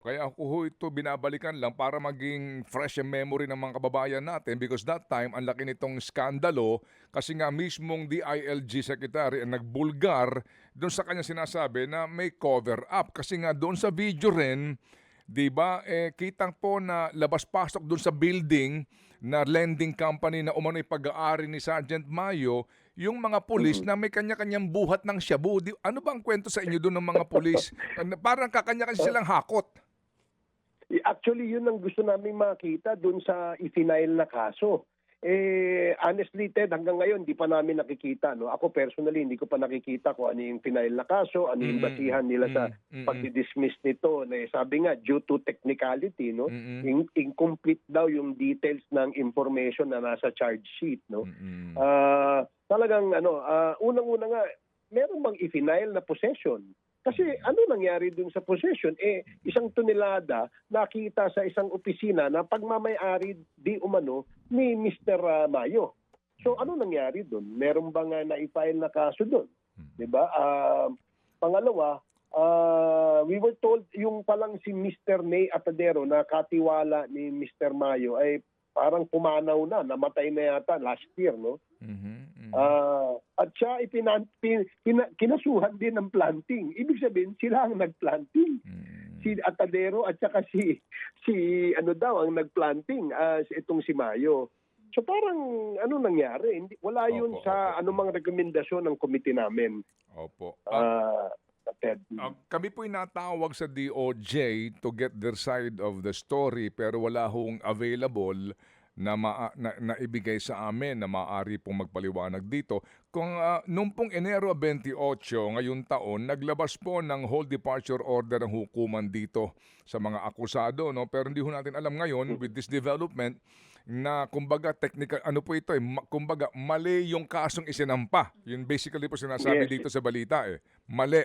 Kaya ako ho ito binabalikan lang para maging fresh ang memory ng mga kababayan natin because that time ang laki nitong skandalo kasi nga mismong DILG Secretary ang nagbulgar doon sa kanya sinasabi na may cover up kasi nga doon sa video rin 'di ba eh kitang po na labas-pasok doon sa building na lending company na umano'y pag-aari ni Sergeant Mayo yung mga pulis na may kanya-kanyang buhat ng shabu. Di, ano ba ang kwento sa inyo doon ng mga pulis? Parang kakanya-kanya silang hakot. Eh, Actually, yun ang gusto namin makita dun sa ifinail na kaso. Eh, honestly, Ted, hanggang ngayon, di pa namin nakikita. No? Ako personally, hindi ko pa nakikita kung ano yung final na kaso, ano yung Mm, basihan nila sa mm, mm, pagdi-dismiss nito. Na, sabi nga, due to technicality, no? In- incomplete daw yung details ng information na nasa charge sheet. No? Mm-mm. Ah, talagang ano, ah, unang-una nga, meron bang i-final na possession? Kasi ano nangyari dun sa possession? Eh, isang tonelada nakita sa isang opisina na pagmamayari di umano ni Mr. ah, Mayo. So ano nangyari dun? Meron bang uh, na-file na kaso dun? 'Di ba? Ah, pangalawa, ah, we were told yung palang si Mr. Ney Atadero na katiwala ni Mr. Mayo ay parang pumanaw na, namatay na yata last year, no? Mhm, mhm. Ah, at siya ipinan, pin, pina- kinasuhan din ng planting. Ibig sabihin, sila ang nagplanting. Mhm. Si Atadero at saka si, si ano daw ang nagplanting, si- itong si Mayo. So parang ano nangyari? Hindi, wala yun Opo, sa opo. anumang rekomendasyon ng komite namin. Opo. Ah, Ah, Ted. ah, kami po'y natawag sa DOJ to get their side of the story pero wala hong available na, maa- na, na ibigay sa amin na maaari pong magpaliwanag dito. Kung ah, nung pong Enero 28 ngayong taon, naglabas po ng whole departure order ang hukuman dito sa mga akusado. No? Pero hindi ho natin alam ngayon with this development na kumbaga technical ano po ito eh ma- kumbaga mali yung kasong isinampa yun basically po sinasabi Yes. dito sa balita eh mali